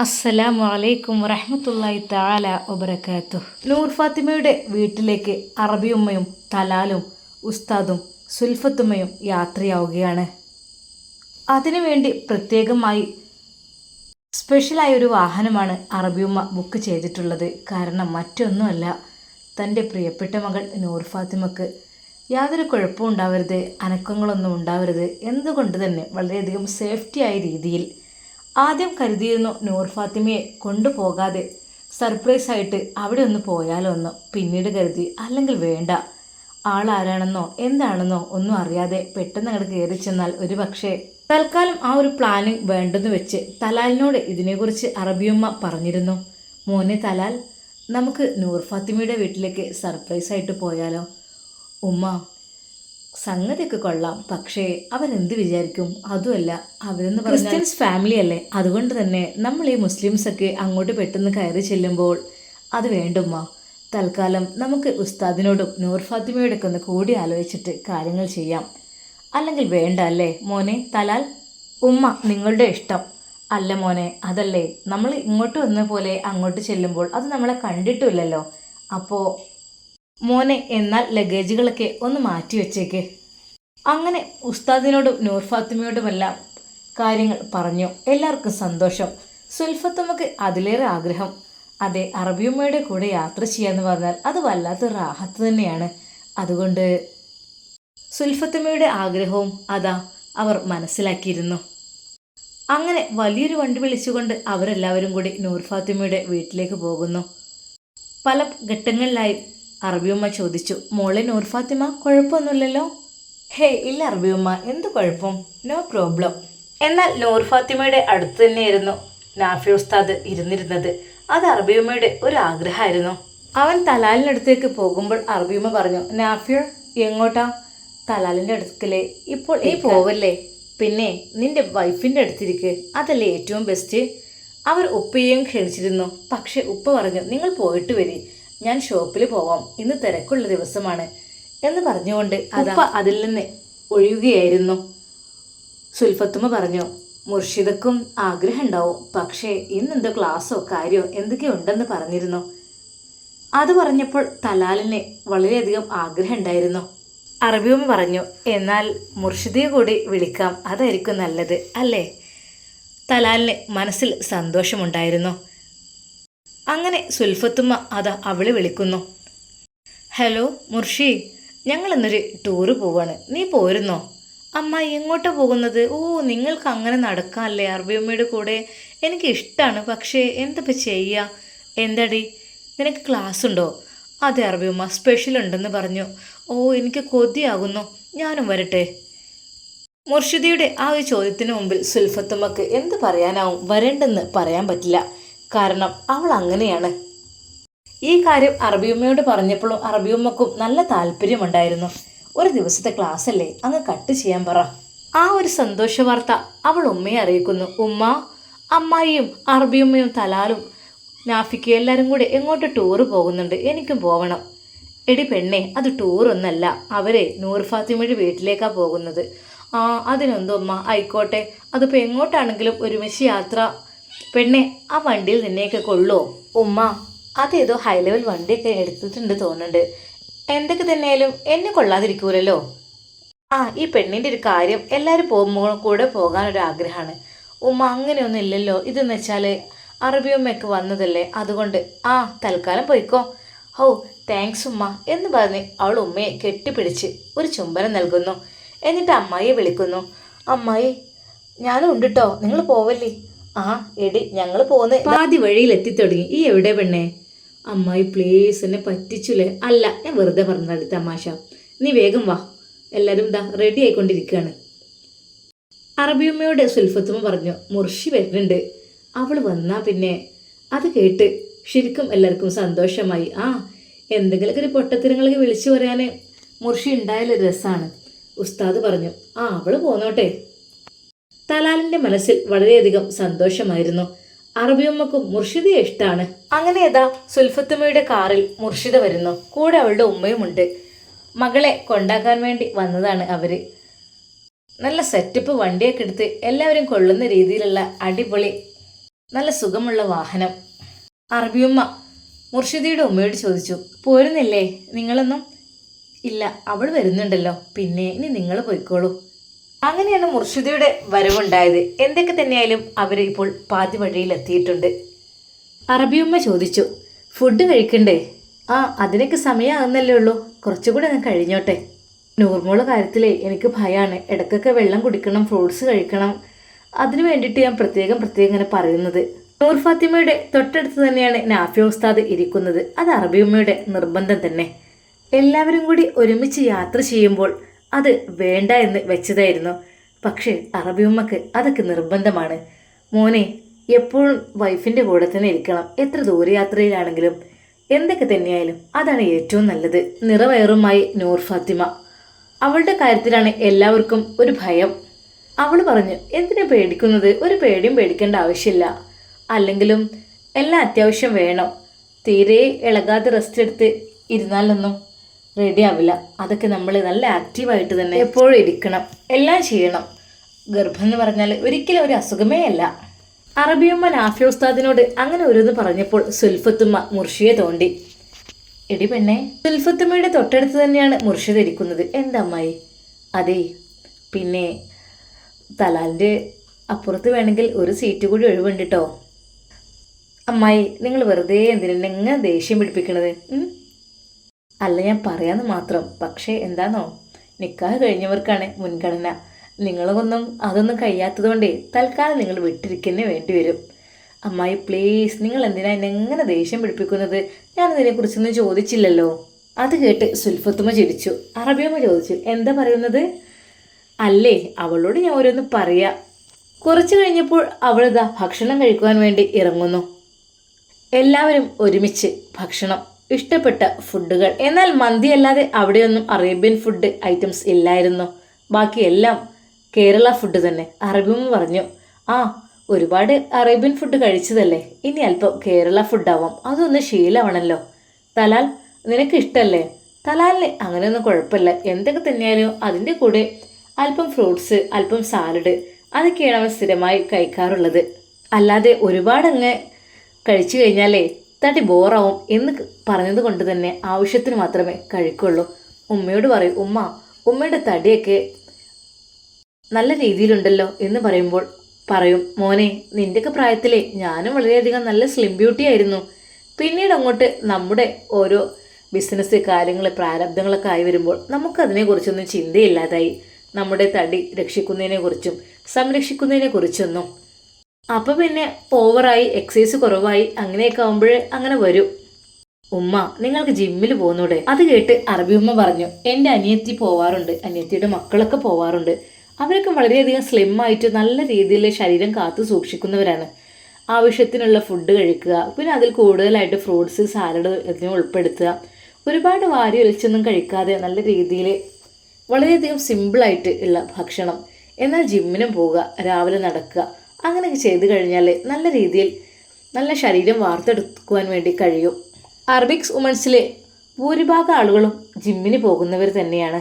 അസ്സലാമു അലൈക്കും വറഹ്മത്തുള്ളാഹി തആല വബറകാതുഹു. നൂർ ഫാത്തിമയുടെ വീട്ടിലേക്ക് അറബിയുമ്മയും തലാലും ഉസ്താദും സുൽഫത്തുമ്മയും യാത്രയാവുകയാണ്. അതിനുവേണ്ടി പ്രത്യേകമായി സ്പെഷ്യലായ ഒരു വാഹനമാണ് അറബി ഉമ്മ ബുക്ക് ചെയ്തിട്ടുള്ളത്. കാരണം മറ്റൊന്നുമല്ല തന്റെ പ്രിയപ്പെട്ട മകൾ നൂർ ഫാത്തിമക്ക് യാതൊരു കുഴപ്പവും ഉണ്ടാവരുത് അനക്കങ്ങളൊന്നും ഉണ്ടാവരുത്. എന്തുകൊണ്ട് തന്നെ വളരെയധികം സേഫ്റ്റിയായ രീതിയിൽ ആദ്യം കരുതിയിരുന്നു നൂർ ഫാത്തിമയെ കൊണ്ടുപോകാതെ സർപ്രൈസ് ആയിട്ട് അവിടെ ഒന്ന് പോയാലോ എന്ന് പിന്നീട് കരുതി അല്ലെങ്കിൽ വേണ്ട. ആളാരാണെന്നോ എന്താണെന്നോ ഒന്നും അറിയാതെ പെട്ടെന്ന് അങ്ങോട്ട് കയറി ചെന്നാൽ ഒരു പക്ഷേ തൽക്കാലം ആ ഒരു പ്ലാനിങ് വേണ്ടെന്ന് വെച്ച് തലാലിനോട് ഇതിനെക്കുറിച്ച് അറബിയമ്മ പറഞ്ഞിരുന്നു. മോനെ തലാൽ നമുക്ക് നൂർ ഫാത്തിമയുടെ വീട്ടിലേക്ക് സർപ്രൈസ് ആയിട്ട് പോയാലോ? ഉമ്മ സംഗതിയൊക്കെ കൊള്ളാം. പക്ഷേ അവരെന്ത് വിചാരിക്കും? അതുമല്ല അവരെന്ന് ക്രിസ്ത്യൻസ് ഫാമിലി അല്ലേ? അതുകൊണ്ട് തന്നെ നമ്മൾ ഈ മുസ്ലിംസൊക്കെ അങ്ങോട്ട് പെട്ടെന്ന് കയറി ചെല്ലുമ്പോൾ അത് വേണ്ടുമ്മ. തൽക്കാലം നമുക്ക് ഉസ്താദിനോടും നൂർ ഫാത്തിമയോടൊക്കെ ഒന്ന് കൂടി ആലോചിച്ചിട്ട് കാര്യങ്ങൾ ചെയ്യാം. അല്ലെങ്കിൽ വേണ്ട അല്ലേ മോനെ? തലാൽ ഉമ്മ നിങ്ങളുടെ ഇഷ്ടം. അല്ല മോനെ അതല്ലേ? നമ്മൾ ഇങ്ങോട്ട് വന്ന പോലെ അങ്ങോട്ട് ചെല്ലുമ്പോൾ അത് നമ്മളെ കണ്ടിട്ടുമില്ലല്ലോ. അപ്പോൾ മോനെ എന്നാൽ ലഗേജുകളൊക്കെ ഒന്ന് മാറ്റി വെച്ചേക്ക്. അങ്ങനെ ഉസ്താദിനോടും നൂർ ഫാത്തിമയോടുമെല്ലാം കാര്യങ്ങൾ പറഞ്ഞു. എല്ലാവർക്കും സന്തോഷം. സുൽഫത്തുമ്മക്ക് അതിലേറെ ആഗ്രഹം. അതെ അറബിയമ്മയുടെ കൂടെ യാത്ര ചെയ്യാന്ന് പറഞ്ഞാൽ അത് വല്ലാത്ത റാഹത്ത് തന്നെയാണ്. അതുകൊണ്ട് സുൽഫത്തുമ്മയുടെ ആഗ്രഹവും അതാ അവർ മനസ്സിലാക്കിയിരുന്നു. അങ്ങനെ വലിയൊരു വണ്ടി വിളിച്ചുകൊണ്ട് അവരെല്ലാവരും കൂടി നൂർ ഫാത്തിമയുടെ വീട്ടിലേക്ക് പോകുന്നു. പല ഘട്ടങ്ങളിലായി അറബിയമ്മ ചോദിച്ചു മോളെ നൂർഫാത്തിമ കുഴപ്പമൊന്നുമില്ലല്ലോ? ഹേ ഇല്ല അറബിയമ്മ എന്ത് കുഴപ്പം? No problem. എന്നാൽ നൂർഫാത്തിമയുടെ അടുത്ത് തന്നെയായിരുന്നു നാഫി ഉസ്താദ് ഇരുന്നിരുന്നത്. അത് അറബിയമ്മയുടെ ഒരു ആഗ്രഹമായിരുന്നു. അവൻ തലാലിനടുത്തേക്ക് പോകുമ്പോൾ അറബിയമ്മ പറഞ്ഞു നാഫിയ എങ്ങോട്ടാ? തലാലിന്റെ അടുക്കലേ ഇപ്പോൾ ഈ പോവല്ലേ? പിന്നെ നിന്റെ വൈഫിന്റെ അടുത്തിരിക്ക്. അതല്ലേ ഏറ്റവും ബെസ്റ്റ്? അവർ ഉപ്പയെയും ക്ഷണിച്ചിരുന്നു. പക്ഷെ ഉപ്പ പറഞ്ഞു നിങ്ങൾ പോയിട്ട് വരി. ഞാൻ ഷോപ്പിൽ പോവാം. ഇന്ന് തിരക്കുള്ള ദിവസമാണ് എന്ന് പറഞ്ഞുകൊണ്ട് ഉപ്പ അതിൽ നിന്ന് ഒഴിയുകയായിരുന്നു സുൽഫത്തുമ്മ പറഞ്ഞു മുർഷിദക്കും ആഗ്രഹം ഉണ്ടാവും. പക്ഷേ ഇന്നെന്തോ ക്ലാസ്സോ കാര്യോ എന്തൊക്കെയോ ഉണ്ടെന്ന് പറഞ്ഞിരുന്നു. അത് പറഞ്ഞപ്പോൾ തലാലിന് വളരെയധികം ആഗ്രഹം ഉണ്ടായിരുന്നു. അറബിയും പറഞ്ഞു എന്നാൽ മുർഷിദയെ കൂടി വിളിക്കാം. അതായിരിക്കും നല്ലത്. അല്ലേ? തലാലിന് മനസ്സിൽ സന്തോഷമുണ്ടായിരുന്നു. അങ്ങനെ സുൽഫത്തുമ്മ അത് അവളെ വിളിക്കുന്നു. ഹലോ മുർഷി ഞങ്ങൾ ഇന്നൊരു ടൂറ് പോവാണ്. നീ പോരുന്നോ? അമ്മ എങ്ങോട്ടാ പോകുന്നത്? ഓ നിങ്ങൾക്ക് അങ്ങനെ നടക്കാമല്ലേ അറബിയമ്മയുടെ കൂടെ എനിക്ക് ഇഷ്ടമാണ് പക്ഷേ എന്തപ്പോൾ ചെയ്യുക എന്താടി? നിനക്ക് ക്ലാസ് ഉണ്ടോ അതെ അറബിയമ്മ സ്പെഷ്യൽ ഉണ്ടെന്ന് പറഞ്ഞു. ഓ എനിക്ക് കൊതിയാകുന്നു. ഞാനും വരട്ടെ. മുർഷിദിയുടെ ആ ഒരു ചോദ്യത്തിന് മുമ്പിൽ സുൽഫത്തുമ്മക്ക് എന്ത് പറയാനാവും? വരണ്ടെന്ന് പറയാൻ പറ്റില്ല. കാരണം അവൾ അങ്ങനെയാണ്. ഈ കാര്യം അറബിയമ്മയോട് പറഞ്ഞപ്പോഴും അറബിയമ്മക്കും നല്ല താല്പര്യമുണ്ടായിരുന്നു. ഒരു ദിവസത്തെ ക്ലാസ് അല്ലേ അങ്ങ് കട്ട് ചെയ്യാൻ പറ. ആ ഒരു സന്തോഷ വാർത്ത അവൾ ഉമ്മയെ അറിയിക്കുന്നു. ഉമ്മ അമ്മായിയും അറബിയമ്മയും തലാലും നാഫിക്ക് എല്ലാവരും കൂടെ എങ്ങോട്ട് ടൂറ് പോകുന്നുണ്ട്? എനിക്കും പോകണം എടി പെണ്ണെ അത് ടൂറൊന്നല്ല അവരെ നൂർ ഫാത്തിമയുടെ വീട്ടിലേക്കാണ് പോകുന്നത്. ആ അതിനെന്തോ ഉമ്മ ആയിക്കോട്ടെ. അതിപ്പോൾ എങ്ങോട്ടാണെങ്കിലും ഒരുമിച്ച് യാത്ര പെണ്ണെ ആ വണ്ടിയിൽ നിന്നെയൊക്കെ കൊള്ളുമോ ഉമ്മ അതേതോ ഹൈ ലെവൽ വണ്ടിയൊക്കെ എടുത്തിട്ടുണ്ട് തോന്നുന്നുണ്ട്. എന്തൊക്കെ തന്നെയാലും എന്നെ കൊള്ളാതിരിക്കൂലല്ലോ. ആ ഈ പെണ്ണിന്റെ ഒരു കാര്യം എല്ലാവരും പോകുമ്പോൾ കൂടെ പോകാനൊരു ആഗ്രഹമാണ് ഉമ്മ അങ്ങനെയൊന്നും ഇല്ലല്ലോ. ഇതെന്ന് വെച്ചാൽ അറബിയമ്മയൊക്കെ വന്നതല്ലേ? അതുകൊണ്ട് ആ തൽക്കാലം പോയിക്കോ. ഹോ താങ്ക്സ് ഉമ്മ എന്ന് പറഞ്ഞ് അവൾ ഉമ്മയെ കെട്ടിപ്പിടിച്ച് ഒരു ചുംബനം നൽകുന്നു. എന്നിട്ട് അമ്മായിയെ വിളിക്കുന്നു. അമ്മായി ഞാനും ഉണ്ട് കേട്ടോ നിങ്ങൾ പോവല്ലേ? ആ എടി ഞങ്ങൾ പോന്ന്. പാതി വഴിയിൽ എത്തിത്തുടങ്ങി. ഈ എവിടെ പെണ്ണേ? അമ്മായി പ്ലീസ് എന്നെ പറ്റിച്ചുല്ലേ അല്ല ഞാൻ വെറുതെ പറഞ്ഞതാണ് തമാശ. നീ വേഗം വാ. എല്ലാവരും ദാ റെഡി ആയിക്കൊണ്ടിരിക്കുകയാണ് അറബിയമ്മയോട് സുൽഫത്തുമ്മ പറഞ്ഞു മുർഷി വരുന്നുണ്ട്. അവൾ വന്നാ പിന്നെ. അത് കേട്ട് ശരിക്കും എല്ലാവർക്കും സന്തോഷമായി. ആ എന്തെങ്കിലുമൊക്കെ ഒരു പൊട്ടത്തിരങ്ങളൊക്കെ വിളിച്ചു പറയാൻ മുർഷി ഉണ്ടായാലൊരു രസമാണ് ഉസ്താദ് പറഞ്ഞു ആ അവൾ പോന്നോട്ടെ. തലാലിന്റെ മനസ്സിൽ വളരെയധികം സന്തോഷമായിരുന്നു. അറബിയമ്മക്കും മുർഷിദയെ ഇഷ്ടമാണ് അങ്ങനെ ഏതാ സുൽഫത്തുമ്മയുടെ കാറിൽ മുർഷിദ വരുന്നു. കൂടെ അവളുടെ ഉമ്മയുമുണ്ട്. മകളെ കൊണ്ടാക്കാൻ വേണ്ടി വന്നതാണ് അവർ. നല്ല സെറ്റപ്പ് വണ്ടിയൊക്കെ എടുത്ത് എല്ലാവരും കൊള്ളുന്ന രീതിയിലുള്ള അടിപൊളി നല്ല സുഖമുള്ള വാഹനം. അറബിയമ്മ മുർഷിദിയുടെ ഉമ്മയോട് ചോദിച്ചു പോരുന്നില്ലേ? നിങ്ങളൊന്നും ഇല്ല. അവൾ വരുന്നുണ്ടല്ലോ. പിന്നെ ഇനി നിങ്ങൾ പോയിക്കോളൂ. അങ്ങനെയാണ് മുർഷിദയുടെ വരവുണ്ടായത്. എന്തൊക്കെ തന്നെയായാലും അവർ ഇപ്പോൾ പാതി വഴിയിൽ എത്തിയിട്ടുണ്ട് അറബിയമ്മ ചോദിച്ചു ഫുഡ് കഴിക്കണ്ടേ? ആ അതിനൊക്കെ സമയമാകുന്നല്ലേ ഉള്ളൂ. കുറച്ചുകൂടെ ഞാൻ കഴിഞ്ഞോട്ടെ. നൂർമോള കാര്യത്തിലേ എനിക്ക് ഭയമാണ് ഇടയ്ക്കൊക്കെ വെള്ളം കുടിക്കണം ഫ്രൂട്ട്സ് കഴിക്കണം. അതിനു വേണ്ടിയിട്ട് ഞാൻ പ്രത്യേകം പ്രത്യേകം ഇങ്ങനെ പറയുന്നത്. നൂർ ഫാത്തിമയുടെ തൊട്ടടുത്ത് തന്നെയാണ് നാഫി ഉസ്താദ് ഇരിക്കുന്നത്. അത് അറബിയമ്മയുടെ നിർബന്ധം തന്നെ. എല്ലാവരും കൂടി ഒരുമിച്ച് യാത്ര ചെയ്യുമ്പോൾ അത് വേണ്ട എന്ന് വെച്ചതായിരുന്നു. പക്ഷേ അറബിയമ്മക്ക് അതൊക്കെ നിർബന്ധമാണ്. മോനെ എപ്പോഴും വൈഫിന്റെ കൂടെ തന്നെ ഇരിക്കണം. എത്ര ദൂരയാത്രയിലാണെങ്കിലും എന്തൊക്കെ തന്നെയായാലും അതാണ് ഏറ്റവും നല്ലത്. നിറവയറുമായി നൂർ ഫാത്തിമ. അവളുടെ കാര്യത്തിലാണ് എല്ലാവർക്കും ഒരു ഭയം. അവൾ പറഞ്ഞു എന്തിനാ പേടിക്കുന്നത്? ഒരു പേടിയും പേടിക്കേണ്ട ആവശ്യമില്ല. അല്ലെങ്കിലും എല്ലാം അത്യാവശ്യം വേണം. തീരെ ഇളകാതെ റെസ്റ്റ് എടുത്ത് ഇരുന്നാലൊന്നും റെഡി ആവില്ല അതൊക്കെ നമ്മൾ നല്ല ആക്റ്റീവായിട്ട് തന്നെ എപ്പോഴും ഇരിക്കണം. എല്ലാം ചെയ്യണം. ഗർഭം എന്ന് പറഞ്ഞാൽ ഒരിക്കലും ഒരു അസുഖമേ അല്ല. അറബിയമ്മ നാഫി ഉസ്താദിനോട് അങ്ങനെ ഒരു പറഞ്ഞപ്പോൾ സുൽഫത്തുമ്മ മുർഷിയെ തോണ്ടി. എടി പെണ്ണെ സുൽഫത്തുമ്മയുടെ തൊട്ടടുത്ത് തന്നെയാണ് മുർഷിദ് ഇരിക്കുന്നത്. എന്തമ്മായി അതെ പിന്നെ തലാലിന്റെ അപ്പുറത്ത് വേണമെങ്കിൽ ഒരു സീറ്റ് കൂടി ഒഴിവുണ്ട് കേട്ടോ അമ്മായി നിങ്ങൾ വെറുതെ എന്തിനാണ് എങ്ങനെ ദേഷ്യം പിടിപ്പിക്കണത്? അല്ല ഞാൻ പറയാന്ന് മാത്രം. പക്ഷേ എന്താണോ നിക്കാഹ് കഴിഞ്ഞവർക്കാണ് മുൻഗണന. നിങ്ങളൊന്നും അതൊന്നും കഴിയാത്തതുകൊണ്ടേ തൽക്കാലം നിങ്ങൾ വിട്ടിരിക്കുന്നേ വേണ്ടി വരും. അമ്മായി പ്ലീസ് നിങ്ങൾ എന്തിനാ എന്നെ എങ്ങനെ ദേഷ്യം പിടിപ്പിക്കുന്നത്? ഞാൻ ഇതിനെക്കുറിച്ചൊന്നും ചോദിച്ചില്ലല്ലോ. അത് കേട്ട് സുൽഫത്തുമ്മ ചിരിച്ചു. അറബിയമ്മ ചോദിച്ചു എന്താ പറയുന്നത്? അല്ലേ അവളോട് ഞാൻ ഓരോന്ന് പറയാ. കുറച്ച് കഴിഞ്ഞപ്പോൾ അവളിതാ ഭക്ഷണം കഴിക്കുവാൻ വേണ്ടി ഇറങ്ങുന്നു. എല്ലാവരും ഒരുമിച്ച് ഭക്ഷണം ഇഷ്ടപ്പെട്ട ഫുഡുകൾ. എന്നാൽ മന്തി അല്ലാതെ അവിടെയൊന്നും അറേബ്യൻ ഫുഡ് ഐറ്റംസ് ഇല്ലായിരുന്നു. ബാക്കിയെല്ലാം കേരള ഫുഡ് തന്നെ. അറബിയും പറഞ്ഞു ആ ഒരുപാട് അറേബ്യൻ ഫുഡ് കഴിച്ചതല്ലേ? ഇനി അല്പം കേരള ഫുഡാവാം അതൊന്ന് ശീലമാണല്ലോ. തലാൽ നിനക്ക് ഇഷ്ടമല്ലേ തലാലിന് അങ്ങനെയൊന്നും കുഴപ്പമില്ല. എന്തൊക്കെ തന്നെയാലും അതിന്റെ കൂടെ അല്പം ഫ്രൂട്ട്സ് അല്പം സാലഡ് അതൊക്കെയാണ് അവൻ സ്ഥിരമായി കഴിക്കാറുള്ളത്. അല്ലാതെ ഒരുപാടങ്ങ് കഴിച്ചു കഴിഞ്ഞാലേ തട്ടി ബോറാവും എന്ന് പറഞ്ഞത് കൊണ്ട് തന്നെ ആവശ്യത്തിന് മാത്രമേ കഴിക്കുള്ളൂ. ഉമ്മയോട് പറയും ഉമ്മ ഉമ്മയുടെ തടിയൊക്കെ നല്ല രീതിയിലുണ്ടല്ലോ എന്ന് പറയുമ്പോൾ പറയും മോനെ നിന്റെയൊക്കെ പ്രായത്തിലെ ഞാനും വളരെയധികം നല്ല സ്ലിം ബ്യൂട്ടി ആയിരുന്നു. പിന്നീട് അങ്ങോട്ട് നമ്മുടെ ഓരോ ബിസിനസ് കാര്യങ്ങൾ പ്രാരബ്ധങ്ങളൊക്കെ ആയി വരുമ്പോൾ നമുക്കതിനെക്കുറിച്ചൊന്നും ചിന്തയില്ലാതായി. നമ്മുടെ തടി രക്ഷിക്കുന്നതിനെക്കുറിച്ചും സംരക്ഷിക്കുന്നതിനെ കുറിച്ചൊന്നും അപ്പോൾ പിന്നെ പോവറായി എക്സസൈസ് കുറവായി അങ്ങനെയൊക്കെ ആകുമ്പോൾ അങ്ങനെ വരും. ഉമ്മ നിങ്ങൾക്ക് ജിമ്മിൽ പോകുന്നൂടെ? അത് കേട്ട് അറബി ഉമ്മ പറഞ്ഞു എന്റെ അനിയത്തി പോവാറുണ്ട് അനിയത്തിയുടെ മക്കളൊക്കെ പോവാറുണ്ട്. അവരൊക്കെ വളരെയധികം സ്ലിം ആയിട്ട് നല്ല രീതിയിൽ ശരീരം കാത്തു സൂക്ഷിക്കുന്നവരാണ്. ആവശ്യത്തിനുള്ള ഫുഡ് കഴിക്കുക പിന്നെ അതിൽ കൂടുതലായിട്ട് ഫ്രൂട്ട്സ് സാലഡ് എന്നിവ ഉൾപ്പെടുത്തുക. ഒരുപാട് വാരി ഒലിച്ചൊന്നും കഴിക്കാതെ നല്ല രീതിയിൽ വളരെയധികം സിമ്പിളായിട്ട് ഉള്ള ഭക്ഷണം. എന്നാൽ ജിമ്മിനും പോവുക രാവിലെ നടക്കുക. അങ്ങനെയൊക്കെ ചെയ്ത് കഴിഞ്ഞാൽ നല്ല രീതിയിൽ നല്ല ശരീരം വാർത്തെടുക്കുവാൻ വേണ്ടി കഴിയും. അറബിക്സ് ഉമൺസിലെ ഭൂരിഭാഗം ആളുകളും ജിമ്മിന് പോകുന്നവർ തന്നെയാണ്.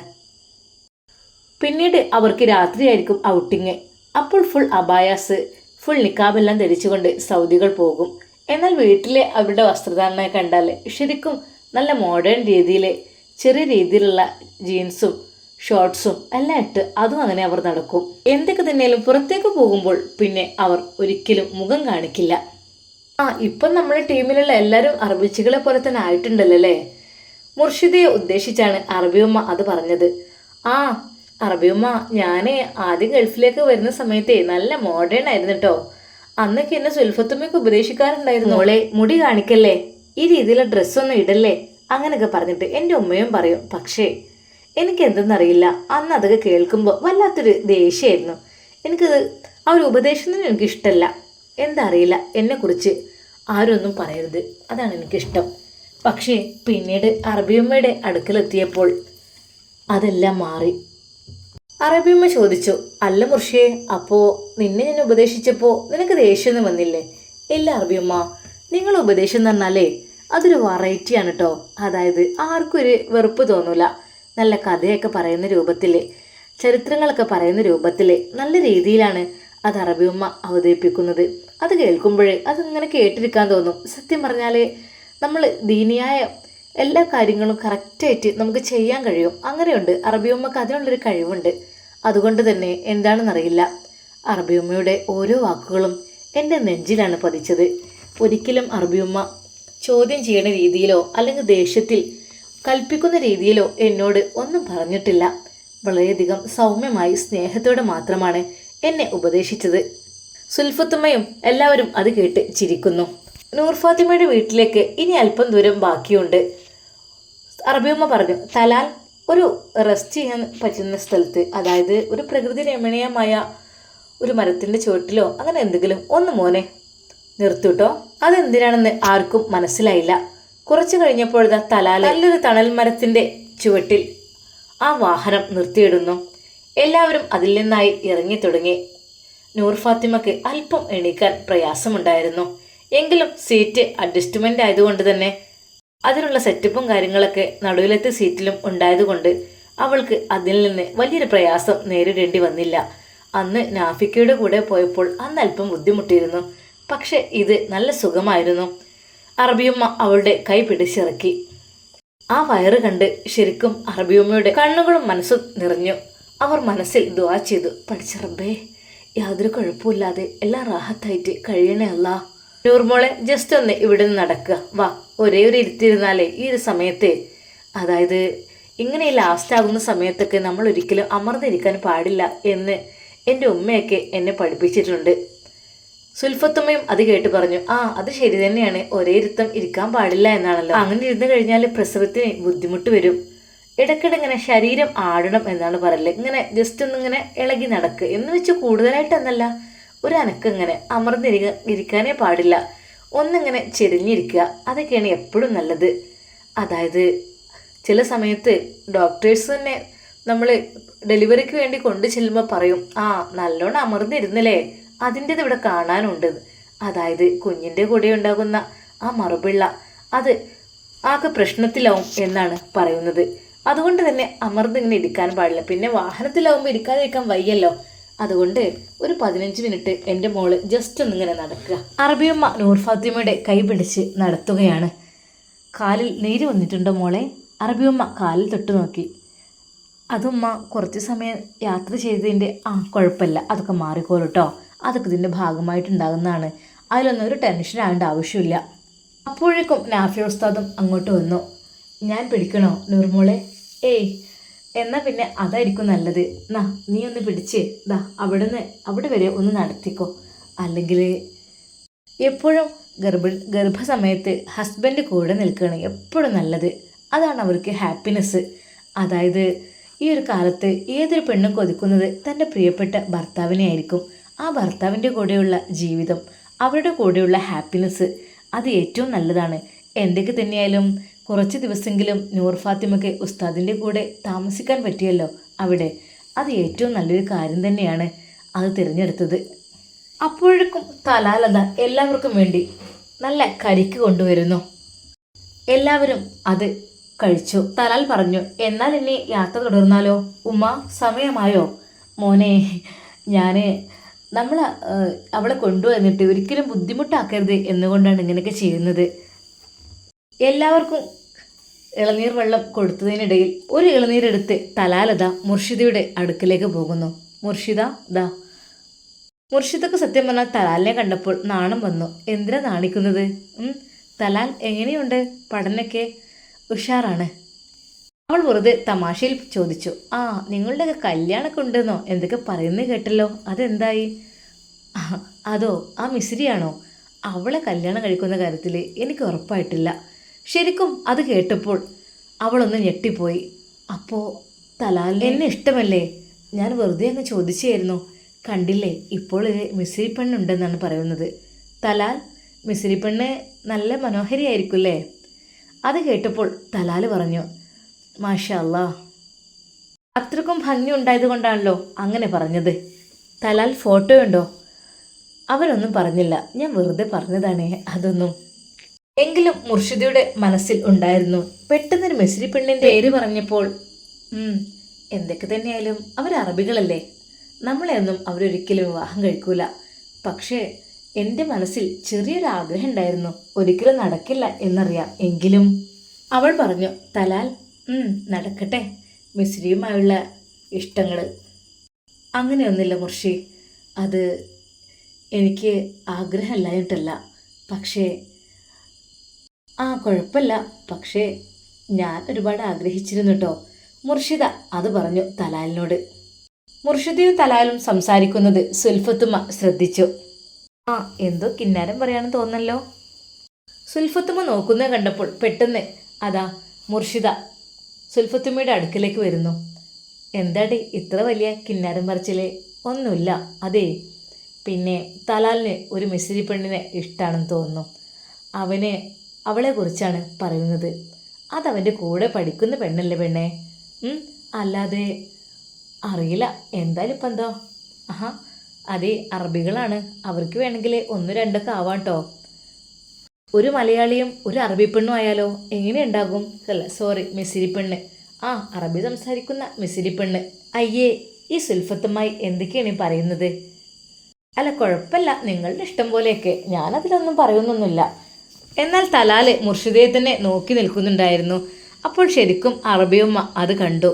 പിന്നീട് അവർക്ക് രാത്രിയായിരിക്കും ഔട്ടിങ്. അപ്പോൾ ഫുൾ അബായാസ് ഫുൾ നിക്കാബെല്ലാം ധരിച്ചുകൊണ്ട് സൗദികൾ പോകും. എന്നാൽ വീട്ടിലെ അവരുടെ വസ്ത്രധാരണ കണ്ടാൽ ശരിക്കും നല്ല മോഡേൺ രീതിയിൽ ചെറിയ രീതിയിലുള്ള ജീൻസും ഷോർട്സും എല്ലാം ഇട്ട് അതും അങ്ങനെ അവർ നടക്കും. എന്തൊക്കെ തന്നെയാലും പുറത്തേക്ക് പോകുമ്പോൾ പിന്നെ അവർ ഒരിക്കലും മുഖം കാണിക്കില്ല. ആ ഇപ്പം നമ്മുടെ ടീമിലുള്ള എല്ലാവരും അറബിച്ചികളെ പോലെ തന്നെ ആയിട്ടുണ്ടല്ലോ അല്ലേ? മുർഷിദയെ ഉദ്ദേശിച്ചാണ് അറബിയമ്മ അത് പറഞ്ഞത്. ആ അറബിയമ്മ ഞാൻ ആദ്യം ഗൾഫിലേക്ക് വരുന്ന സമയത്തെ നല്ല മോഡേൺ ആയിരുന്നു കേട്ടോ അന്നൊക്കെ എന്നെ സുൽഫത്തുമ്മയ്ക്ക് ഉപദേശിക്കാറുണ്ടായിരുന്നു. മോളെ മുടി കാണിക്കല്ലേ? ഈ രീതിയിലുള്ള ഡ്രസ്സൊന്നും ഇടല്ലേ? അങ്ങനെയൊക്കെ പറഞ്ഞിട്ട് എന്റെ ഉമ്മയും പറയും. പക്ഷേ എനിക്ക് എന്തെന്നറിയില്ല അന്ന് അതൊക്കെ കേൾക്കുമ്പോൾ വല്ലാത്തൊരു ദേഷ്യമായിരുന്നു. എനിക്കത് ആ ഒരു ഉപദേശം തന്നെ എനിക്ക് എന്തറിയില്ല എന്നെക്കുറിച്ച് ആരൊന്നും പറയരുത്. അതാണ് എനിക്കിഷ്ടം. പക്ഷേ പിന്നീട് അറബിയമ്മയുടെ അടുക്കലെത്തിയപ്പോൾ അതെല്ലാം മാറി. അറബിയമ്മ ചോദിച്ചു അല്ല മുർഷിയെ അപ്പോൾ നിന്നെ ഞാൻ ഉപദേശിച്ചപ്പോൾ നിനക്ക് ദേഷ്യമൊന്നും വന്നില്ലേ? ഇല്ല അറബിയമ്മ നിങ്ങൾ ഉപദേശം പറഞ്ഞാലേ അതൊരു വെറൈറ്റിയാണ് കേട്ടോ അതായത് ആർക്കും ഒരു വെറുപ്പ് തോന്നൂല. നല്ല കഥയൊക്കെ പറയുന്ന രൂപത്തിൽ ചരിത്രങ്ങളൊക്കെ പറയുന്ന രൂപത്തിൽ നല്ല രീതിയിലാണ് അത് അറബിയമ്മ അവതരിപ്പിക്കുന്നത്. അത് കേൾക്കുമ്പോഴേ അതിങ്ങനെ കേട്ടിരിക്കാൻ തോന്നും. സത്യം പറഞ്ഞാൽ നമ്മൾ ദീനിയായ എല്ലാ കാര്യങ്ങളും കറക്റ്റായിട്ട് നമുക്ക് ചെയ്യാൻ കഴിയും. അങ്ങനെയുണ്ട്. അറബിയമ്മക്ക് അതിനുള്ളൊരു കഴിവുണ്ട്. അതുകൊണ്ട് തന്നെ എന്താണെന്നറിയില്ല. അറബിയമ്മയുടെ ഓരോ വാക്കുകളും എന്റെ നെഞ്ചിലാണ് പതിച്ചത്. ഒരിക്കലും അറബിയമ്മ ചോദ്യം ചെയ്യണ രീതിയിലോ അല്ലെങ്കിൽ ദേഷ്യത്തിൽ കൽപ്പിക്കുന്ന രീതിയിലോ എന്നോട് ഒന്നും പറഞ്ഞിട്ടില്ല. വളരെയധികം സൗമ്യമായി സ്നേഹത്തോടെ മാത്രമാണ് എന്നെ ഉപദേശിച്ചത്. സുൽഫത്തുമ്മയും എല്ലാവരും അത് കേട്ട് ചിരിക്കുന്നു. നൂർ ഫാത്തിമയുടെ വീട്ടിലേക്ക് ഇനി അല്പം ദൂരം ബാക്കിയുണ്ട്. അറബിയമ്മ പറഞ്ഞു തലാൽ ഒരു റെസ്റ്റ് ചെയ്യാൻ പറ്റുന്ന സ്ഥലത്ത് അതായത് ഒരു പ്രകൃതി രമണീയമായ ഒരു മരത്തിന്റെ ചുവട്ടിലോ അങ്ങനെ എന്തെങ്കിലും ഒന്ന് മോനെ നിർത്തൂട്ടോ? അതെന്തിനാണെന്ന് ആർക്കും മനസ്സിലായില്ല. കുറച്ചു കഴിഞ്ഞപ്പോഴതാ തലാൽ നല്ലൊരു തണൽ മരത്തിന്റെ ചുവട്ടിൽ ആ വാഹനം നിർത്തിയിടുന്നു. എല്ലാവരും അതിൽ നിന്നായി ഇറങ്ങി തുടങ്ങി. നൂർ ഫാത്തിമക്ക് അല്പം എണീക്കാൻ പ്രയാസമുണ്ടായിരുന്നു. എങ്കിലും സീറ്റ് അഡ്ജസ്റ്റ്മെന്റ് ആയതുകൊണ്ട് തന്നെ അതിനുള്ള സെറ്റപ്പും കാര്യങ്ങളൊക്കെ നടുവിലത്തെ സീറ്റിലും ഉണ്ടായതുകൊണ്ട് അവൾക്ക് അതിൽ നിന്ന് വലിയൊരു പ്രയാസം നേരിടേണ്ടി വന്നില്ല. അന്ന് നാഫിക്കയുടെ കൂടെ പോയപ്പോൾ അന്നല്പം ബുദ്ധിമുട്ടിയിരുന്നു. പക്ഷെ ഇത് നല്ല സുഖമായിരുന്നു. അറബിയമ്മ അവളുടെ കൈ പിടിച്ചിറക്കി. ആ വയറ് കണ്ട് ശരിക്കും അറബിയമ്മയുടെ കണ്ണുകളും മനസ്സും നിറഞ്ഞു. അവർ മനസ്സിൽ ദുവാ ചെയ്തു. പഠിച്ച റബ്ബേ യാതൊരു കുഴപ്പമില്ലാതെ എല്ലാം റാഹത്തായിട്ട് കഴിയണേ അല്ല. നൂർമോളെ ജസ്റ്റ് ഒന്ന് ഇവിടെ നിന്ന് നടക്കുക വാ ഒരേ ഒരു ഇരുത്തിരുന്നാലേ ഈ ഒരു സമയത്ത്. അതായത് ഇങ്ങനെ ലാസ്റ്റ് ആകുന്ന സമയത്തൊക്കെ നമ്മൾ ഒരിക്കലും അമർന്നിരിക്കാൻ പാടില്ല എന്ന് എന്റെ ഉമ്മയൊക്കെ എന്നെ പഠിപ്പിച്ചിട്ടുണ്ട്. സുൽഫത്തുമ്മയും അത് കേട്ട് പറഞ്ഞു ആ അത് ശരി തന്നെയാണ്. ഒരേ ഇരുത്തം ഇരിക്കാൻ പാടില്ല എന്നാണല്ലോ. അങ്ങനെ ഇരുന്ന് കഴിഞ്ഞാൽ പ്രസവത്തിന് ബുദ്ധിമുട്ട് വരും. ഇടയ്ക്കിടെ ഇങ്ങനെ ശരീരം ആടണം എന്നാണ് പറയൽ. ഇങ്ങനെ ജസ്റ്റ് ഒന്ന് ഇങ്ങനെ ഇളകി നടക്ക്. എന്ന് വെച്ച് കൂടുതലായിട്ട് എന്നല്ല ഒരു അനക്ക് ഇങ്ങനെ അമർന്നിരിക്ക ഇരിക്കാനേ പാടില്ല. ഒന്നിങ്ങനെ ചെരിഞ്ഞിരിക്കുക അതൊക്കെയാണ് എപ്പോഴും നല്ലത്. അതായത് ചില സമയത്ത് ഡോക്ടേഴ്സ് തന്നെ നമ്മൾ ഡെലിവറിക്ക് വേണ്ടി കൊണ്ടു ചെല്ലുമ്പോൾ പറയും ആ നല്ലോണം അമർന്നിരുന്നില്ലേ. അതിന്റെത് ഇവിടെ കാണാനുണ്ട്. അതായത് കുഞ്ഞിന്റെ കൂടെ ഉണ്ടാകുന്ന ആ മറുപിള്ള. അത് ആകെ പ്രശ്നത്തിലാവും എന്നാണ് പറയുന്നത്. അതുകൊണ്ട് തന്നെ അമർന്ന് ഇങ്ങനെ ഇരിക്കാൻ പാടില്ല. പിന്നെ വാഹനത്തിലാവുമ്പോൾ ഇരിക്കാതിരിക്കാൻ വയ്യല്ലോ. അതുകൊണ്ട് ഒരു പതിനഞ്ച് മിനിറ്റ് എന്റെ മോൾ ജസ്റ്റ് ഒന്നിങ്ങനെ നടക്കുക. അറബിയമ്മ നൂർ ഫാത്തിമയുടെ കൈ പിടിച്ച് നടത്തുകയാണ്. കാലിൽ നീര് വന്നിട്ടുണ്ടോ മോളെ? അറബിയമ്മ കാലിൽ തൊട്ട് നോക്കി. അതുമ്മ കുറച്ച് സമയം യാത്ര ചെയ്തതിന്റെ ആ കുഴപ്പമില്ല. അതൊക്കെ മാറിക്കോളൂ കേട്ടോ അതൊക്കെ ഇതിന്റെ ഭാഗമായിട്ടുണ്ടാകുന്നതാണ്. അതിലൊന്നും ഒരു ടെൻഷൻ ആവേണ്ട ആവശ്യമില്ല. അപ്പോഴേക്കും നാഫി ഉസ്താദും അങ്ങോട്ട് വന്നു. ഞാൻ പിടിക്കണോ നിർമോളെ ഏയ് എന്നാൽ പിന്നെ അതായിരിക്കും നല്ലത്. നാ നീ ഒന്ന് പിടിച്ച്. ദാ അവിടുന്ന് അവിടെ വരെ ഒന്ന് നടത്തിക്കോ. അല്ലെങ്കിൽ എപ്പോഴും ഗർഭ ഗർഭസമയത്ത് ഹസ്ബൻഡ് കൂടെ നിൽക്കുകയാണ് എപ്പോഴും നല്ലത്. അതാണ് അവർക്ക് ഹാപ്പിനെസ് അതായത് ഈ ഒരു കാലത്ത് ഏതൊരു പെണ്ണും കൊതിക്കുന്നത് തന്റെ പ്രിയപ്പെട്ട ഭർത്താവിനെ ആയിരിക്കും ആ ഭർത്താവിന്റെ കൂടെയുള്ള ജീവിതം അവരുടെ കൂടെയുള്ള ഹാപ്പിനെസ് അത് ഏറ്റവും നല്ലതാണ്. എന്തൊക്കെ തന്നെയായാലും കുറച്ച് ദിവസമെങ്കിലും നൂർ ഫാത്തിമയ്ക്ക് ഉസ്താദിന്റെ കൂടെ താമസിക്കാൻ പറ്റിയല്ലോ അവിടെ. അത് ഏറ്റവും നല്ലൊരു കാര്യം തന്നെയാണ് അത് തിരഞ്ഞെടുത്തത്. അപ്പോഴേക്കും തലാലത എല്ലാവർക്കും വേണ്ടി നല്ല കരിക്ക് കൊണ്ടുവരുന്നു. എല്ലാവരും അത് കഴിച്ചു. തലാൽ പറഞ്ഞു എന്നാൽ ഇനി യാത്ര തുടർന്നാലോ? ഉമ്മ സമയമായോ? മോനെ ഞാൻ നമ്മൾ അവളെ കൊണ്ടുവന്നിട്ട് ഒരിക്കലും ബുദ്ധിമുട്ടാക്കരുത് എന്നുകൊണ്ടാണ് ഇങ്ങനെയൊക്കെ ചെയ്യുന്നത്. എല്ലാവർക്കും ഇളനീർ വെള്ളം കൊടുത്തതിനിടയിൽ ഒരു ഇളനീരെടുത്ത് തലാലത മുർഷിദയുടെ അടുക്കിലേക്ക് പോകുന്നു. മുർഷിദ ദാ. മുർഷിദക്ക് സത്യം പറഞ്ഞാൽ തലാലിനെ കണ്ടപ്പോൾ നാണം വന്നു. എന്തിനാ നാണിക്കുന്നത്? തലാൽ എങ്ങനെയുണ്ട്? പഠനമൊക്കെ ഉഷാറാണ്. അവൾ വെറുതെ തമാശയിൽ ചോദിച്ചു ആ നിങ്ങളുടെയൊക്കെ കല്യാണമൊക്കെ ഉണ്ടെന്നോ? എന്തൊക്കെ പറയുന്നത് കേട്ടല്ലോ? അതെന്തായി? അതോ ആ മിശ്രിയാണോ അവളെ കല്യാണം കഴിക്കുന്ന കാര്യത്തിൽ എനിക്ക് ഉറപ്പായിട്ടില്ല. ശരിക്കും അത് കേട്ടപ്പോൾ അവളൊന്ന് ഞെട്ടിപ്പോയി. അപ്പോൾ തലാൽ എന്നെ ഇഷ്ടമല്ലേ? ഞാൻ വെറുതെ അങ്ങ് ചോദിച്ചായിരുന്നു. കണ്ടില്ലേ ഇപ്പോൾ ഒരു മിശ്രി പെണ്ണുണ്ടെന്നാണ് പറയുന്നത്. തലാൽ മിശ്രി പെണ്ണ് നല്ല മനോഹരിയായിരിക്കും മനോഹരിയായിരിക്കുമല്ലേ? അത് കേട്ടപ്പോൾ തലാൽ പറഞ്ഞു മാഷാ അല്ലാ. അത്രക്കും ഭംഗി ഉണ്ടായത് കൊണ്ടാണല്ലോ അങ്ങനെ പറഞ്ഞത്. തലാൽ ഫോട്ടോ ഉണ്ടോ അവരൊന്നും പറഞ്ഞില്ല. ഞാൻ വെറുതെ പറഞ്ഞതാണ് അതൊന്നും. എങ്കിലും മുർഷിദയുടെ മനസ്സിൽ ഉണ്ടായിരുന്നു. പെട്ടെന്നൊരു മെസ്സിരി പെണ്ണിന്റെ പേര് പറഞ്ഞപ്പോൾ എന്തൊക്കെ തന്നെയായാലും അവർ അറബികളല്ലേ. നമ്മളെയൊന്നും അവരൊരിക്കലും വിവാഹം കഴിക്കൂല. പക്ഷേ എന്റെ മനസ്സിൽ ചെറിയൊരു ആഗ്രഹം ഉണ്ടായിരുന്നു. ഒരിക്കലും നടക്കില്ല എന്നറിയാം എങ്കിലും. അവൾ പറഞ്ഞു തലാൽ "ഉം, നടക്കട്ടെ. മിശ്രിയുമായുള്ള ഇഷ്ടങ്ങൾ അങ്ങനെയൊന്നുമില്ല മുർഷി. അത് എനിക്ക് ആഗ്രഹമല്ലായിട്ടല്ല പക്ഷേ ആ കുഴപ്പമില്ല. പക്ഷേ ഞാൻ ഒരുപാട് ആഗ്രഹിച്ചിരുന്നു കേട്ടോ മുർഷിദ അത് പറഞ്ഞു തലാലിനോട്. മുർഷിദയും തലാലും സംസാരിക്കുന്നത് സുൽഫത്തുമ്മ ശ്രദ്ധിച്ചു. ആ എന്തോ കിന്നാരം പറയാണെന്ന് തോന്നല്ലോ സുൽഫത്തുമ്മ നോക്കുന്നത് കണ്ടപ്പോൾ പെട്ടെന്ന് അതാ മുർഷിദ സുൽഫത്തുമ്മയുടെ അടുക്കിലേക്ക് വരുന്നു. എന്താടി ഇത്ര വലിയ കിന്നാരം പറിച്ചിൽ? ഒന്നുമില്ല അതേ. പിന്നെ തലാലിന് ഒരു മിസ്രി പെണ്ണിനെ ഇഷ്ടമാണെന്ന് തോന്നുന്നു. അവന് അവളെക്കുറിച്ചാണ് പറയുന്നത്. അതവന്റെ കൂടെ പഠിക്കുന്ന പെണ്ണല്ലേ പെണ്ണേ? അല്ലാതെ അറിയില്ല എന്തായാലും ഇപ്പം എന്തോ ആഹാ അതേ അറബികളാണ്. അവർക്ക് വേണമെങ്കിൽ ഒന്ന് രണ്ടൊക്കെ ആവാം കേട്ടോ ഒരു മലയാളിയും ഒരു അറബി പെണ്ണും ആയാലോ? എങ്ങനെയുണ്ടാകും അല്ല സോറി മിസിരി പെണ്ണ്. ആ അറബി സംസാരിക്കുന്ന മിസിരി പെണ്ണ്. അയ്യേ ഈ സുൽഫത്തുമായി എന്തൊക്കെയാണ് ഈ പറയുന്നത്? അല്ല കുഴപ്പമില്ല. നിങ്ങളുടെ ഇഷ്ടം പോലെയൊക്കെ. ഞാനതിലൊന്നും പറയുന്നൊന്നുമില്ല. എന്നാൽ തലാൽ മുർഷിദയെ തന്നെ നോക്കി നിൽക്കുന്നുണ്ടായിരുന്നു. അപ്പോൾ ശരിക്കും അറബിയമ്മ അത് കണ്ടു.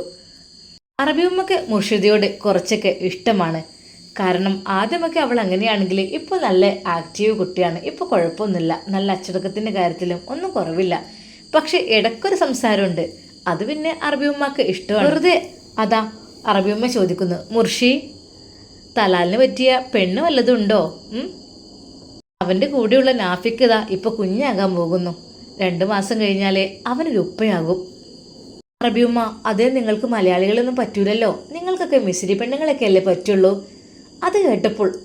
അറബിയമ്മക്ക് മുർഷിദയോട് കുറച്ചൊക്കെ ഇഷ്ടമാണ്. കാരണം ആദ്യമൊക്കെ അവൾ അങ്ങനെയാണെങ്കിൽ ഇപ്പോൾ നല്ല ആക്റ്റീവ് കുട്ടിയാണ്. ഇപ്പോൾ കുഴപ്പമൊന്നുമില്ല. നല്ല അച്ചടക്കത്തിന്റെ കാര്യത്തിലും ഒന്നും കുറവില്ല. പക്ഷെ ഇടയ്ക്കൊരു സംസാരമുണ്ട്. അത് പിന്നെ അറബിയമ്മക്ക് ഇഷ്ടമാണ്. വെറുതെ അതാ അറബിയമ്മ ചോദിക്കുന്നു മുർഷി തലാലിന് പറ്റിയ പെണ്ണ് വല്ലതും ഉണ്ടോ? അവന്റെ കൂടെയുള്ള നാഫിക്ക് ഇതാ ഇപ്പൊ കുഞ്ഞാകാൻ പോകുന്നു. രണ്ട് മാസം കഴിഞ്ഞാലേ അവനൊരു ഉപ്പയാകും. അറബിയുമ്മ അതേ നിങ്ങൾക്ക് മലയാളികളൊന്നും പറ്റൂലല്ലോ. നിങ്ങൾക്കൊക്കെ മിശ്രി പെണ്ണുങ്ങളൊക്കെ അല്ലേ പറ്റുള്ളൂ. അത് കേട്ടപ്പോൾ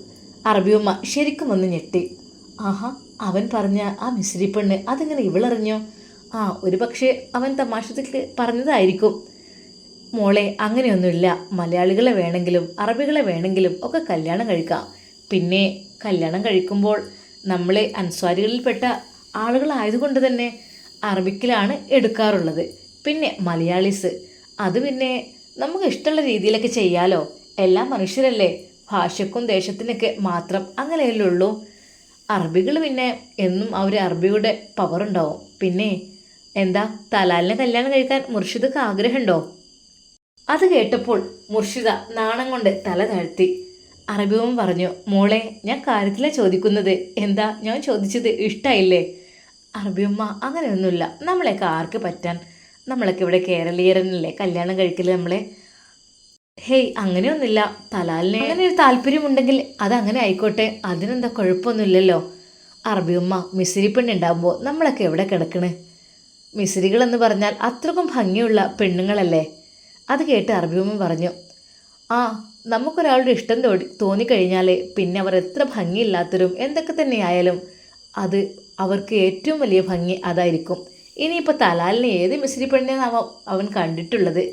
അറബിയമ്മ ശരിക്കും ഒന്ന് ഞെട്ടി. ആഹാ അവൻ പറഞ്ഞ ആ മിശ്രി പെണ്ണ് അതെങ്ങനെ ഇവളറിഞ്ഞോ? ആ ഒരു പക്ഷേ അവൻ തമാശത്തിൽ പറഞ്ഞതായിരിക്കും. മോളെ അങ്ങനെയൊന്നുമില്ല. മലയാളികളെ വേണമെങ്കിലും അറബികളെ വേണമെങ്കിലും ഒക്കെ കല്യാണം കഴിക്കാം. പിന്നെ കല്യാണം കഴിക്കുമ്പോൾ നമ്മളെ അൻസ്വാരികളിൽപ്പെട്ട ആളുകളായതുകൊണ്ട് തന്നെ അറബിക്കിലാണ് എടുക്കാറുള്ളത്. പിന്നെ മലയാളീസ് അത് പിന്നെ നമുക്ക് ഇഷ്ടമുള്ള രീതിയിലൊക്കെ ചെയ്യാലോ? എല്ലാ മനുഷ്യരല്ലേ? ഭാഷക്കും ദേശത്തിനൊക്കെ മാത്രം അങ്ങനെയല്ലേ ഉള്ളൂ അറബികൾ പിന്നെ എന്നും അവർ അറബിയുടെ പവർ ഉണ്ടാവും. പിന്നെ എന്താ? തലാലിനെ കല്യാണം കഴിക്കാൻ മുർഷിദക്ക് ആഗ്രഹമുണ്ടോ? അത് കേട്ടപ്പോൾ മുർഷിദ നാണം കൊണ്ട് തല താഴ്ത്തി. അറബിവും പറഞ്ഞു മോളെ ഞാൻ കാര്യത്തിലെ ചോദിക്കുന്നത്. എന്താ? ഞാൻ ചോദിച്ചത് ഇഷ്ടമായില്ലേ അറബിയമ്മ അങ്ങനെയൊന്നുമില്ല. നമ്മളെയൊക്കെ ആർക്ക് പറ്റാൻ? നമ്മളൊക്കെ ഇവിടെ കേരളീയരനല്ലേ കല്യാണം കഴിക്കൽ നമ്മളെ? ഹേയ് അങ്ങനെയൊന്നുമില്ല. തലാലിന് അങ്ങനെ ഒരു താല്പര്യമുണ്ടെങ്കിൽ അത് അങ്ങനെ ആയിക്കോട്ടെ. അതിനെന്താ കുഴപ്പമൊന്നുമില്ലല്ലോ. അറബിയമ്മ മിസിരി പെണ്ണുണ്ടാകുമ്പോൾ നമ്മളൊക്കെ എവിടെ കിടക്കണേ? മിസിരികളെന്ന് പറഞ്ഞാൽ അത്രക്കും ഭംഗിയുള്ള പെണ്ണുങ്ങളല്ലേ? അത് കേട്ട് അറബിയമ്മ പറഞ്ഞു ആ നമുക്കൊരാളുടെ ഇഷ്ടം തോടി തോന്നിക്കഴിഞ്ഞാൽ പിന്നെ അവർ എത്ര ഭംഗിയില്ലാത്തവരും എന്തൊക്കെ തന്നെയായാലും അത് അവർക്ക് ഏറ്റവും വലിയ ഭംഗി അതായിരിക്കും. ഇനിയിപ്പോൾ തലാലിനെ ഏത് മിസ്സിരി പെണ്ണിനാവാം അവൻ കണ്ടിട്ടുള്ളത്.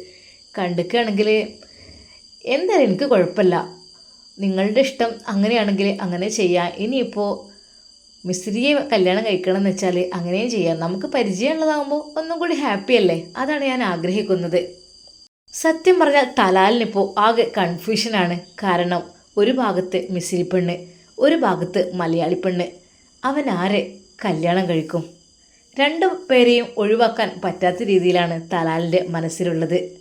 കണ്ടിക്കുകയാണെങ്കിൽ എന്തായാലും എനിക്ക് കുഴപ്പമില്ല. നിങ്ങളുടെ ഇഷ്ടം അങ്ങനെയാണെങ്കിൽ അങ്ങനെ ചെയ്യാം. ഇനിയിപ്പോൾ മിസ്രിയെ കല്യാണം കഴിക്കണം എന്ന് വെച്ചാൽ അങ്ങനെയും ചെയ്യാം. നമുക്ക് പരിചയമുള്ളതാകുമ്പോൾ ഒന്നും കൂടി ഹാപ്പി അല്ലേ? അതാണ് ഞാൻ ആഗ്രഹിക്കുന്നത്. സത്യം പറഞ്ഞാൽ തലാലിനിപ്പോൾ ആകെ കൺഫ്യൂഷനാണ് കാരണം ഒരു ഭാഗത്ത് മിസ്രി പെണ്ണ് ഒരു ഭാഗത്ത് മലയാളി പെണ്ണ്. അവൻ ആരെ കല്യാണം കഴിക്കും? രണ്ടു പേരെയും ഒഴിവാക്കാൻ പറ്റാത്ത രീതിയിലാണ് തലാലിന്റെ മനസ്സിലുള്ളത്.